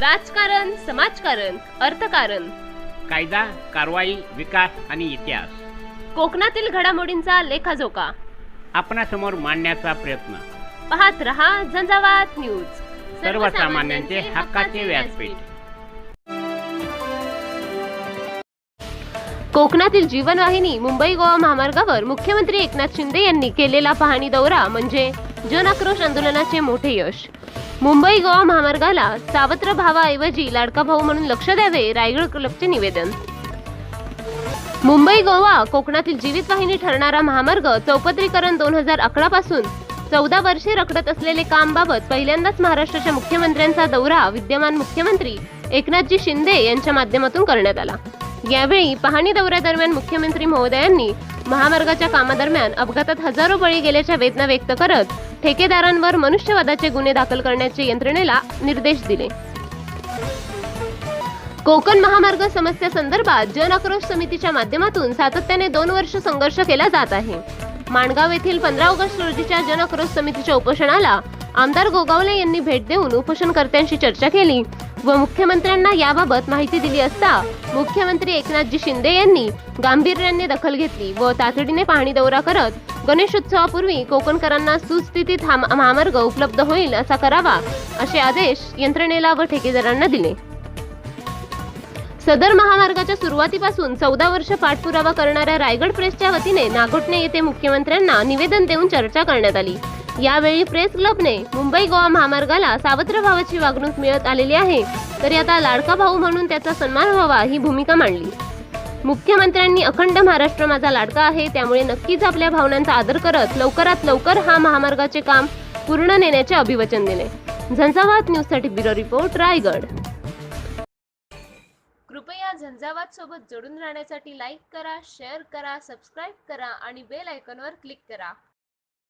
राजकारण समाजकारण अर्थकारण. कायदा कारवाई विकास आणि इतिहास. कोकणातील घडामोडींचा लेखाजोखा. आपणासमोर मांडण्याचा प्रयत्न. पाहत रहा झंझावात न्यूज. सर्वसामान्यांचे हक्काचे व्यासपीठ. कोकणातील जीवनवाहिनी मुंबई गोवा महामार्गावर मुख्यमंत्री एकनाथ शिंदे यांनी केलेला पाहणी दौरा म्हणजे जनआक्रोश आंदोलनाचे मोठे यश. मुंबई गोवा महामार्गाला सावत्र भावाऐवजी लाडका भाऊ म्हणून लक्ष द्यावे रायगड क्लबचे निवेदन. मुंबई गोवा कोकणातील जीवितवाहिनी ठरणारा महामार्ग चौपदरीकरण दोन हजार अकरा पासून चौदा वर्षे रखडत असलेले कामबाबत पहिल्यांदाच महाराष्ट्राच्या मुख्यमंत्र्यांचा दौरा विद्यमान मुख्यमंत्री एकनाथजी शिंदे यांच्या माध्यमातून करण्यात आला. यावेळी पाहणी दौऱ्यादरम्यान मुख्यमंत्री महोदयांनी महामार्गाच्या कामादरम्यान अपघातात हजारो बळी गेल्याच्या वेदना व्यक्त करत ठेकेदारांवर मनुष्यवादाचे गुन्हे दाखल करण्याचे यंत्रणेला निर्देश दिले. कोकण महामार्ग समस्या संदर्भात जन आक्रोश समितीच्या माध्यमातून सातत्याने दोन वर्ष संघर्ष केला जात आहे. माणगाव येथील पंधरा ऑगस्ट रोजीच्या जन आक्रोश समितीच्या उपोषणाला आमदार गोगावले यांनी भेट देऊन उपोषणकर्त्यांशी चर्चा केली व मुख्यमंत्र्यांना याबाबत माहिती दिली असता मुख्यमंत्री एकनाथजी शिंदे यांनी गांभीर्याने दखल घेतली व तातडीने पाहणी दौरा करत गणेशोत्सवापूर्वी कोकणकरांना सुस्थितीत हा महामार्ग उपलब्ध होईल असा करावा असे आदेश यंत्रणेला व ठेकेदारांना दिले. सदर महामार्गाच्या सुरुवातीपासून चौदा वर्ष पाठपुरावा करणाऱ्या रायगड प्रेसच्या वतीने नागोटणे येथे मुख्यमंत्र्यांना निवेदन देऊन चर्चा करण्यात आली. यावेळी प्रेस क्लबने मुंबई गोवा महामार्गाला सावत्र भावाची वागणूक मिळत आलेली आहे. तरी आता लाडका भाऊ म्हणून त्याचा सन्मान व्हावा ही भूमिका मांडली. मुख्यमंत्र्यांनी अखंड महाराष्ट्र माझा लाडका आहे त्यामुळे नक्कीच आपल्या भावनांचा आदर करत लवकरात लवकर हा महामार्गाचे काम पूर्ण नेण्याचे अभिवचन दिले. झंझावात न्यूजसाठी ब्युरो रिपोर्ट रायगड. कृपया झंझावात सोबत जोडून राहण्यासाठी लाईक करा शेअर करा सबस्क्राईब करा आणि बेल आयकॉनवर क्लिक करा.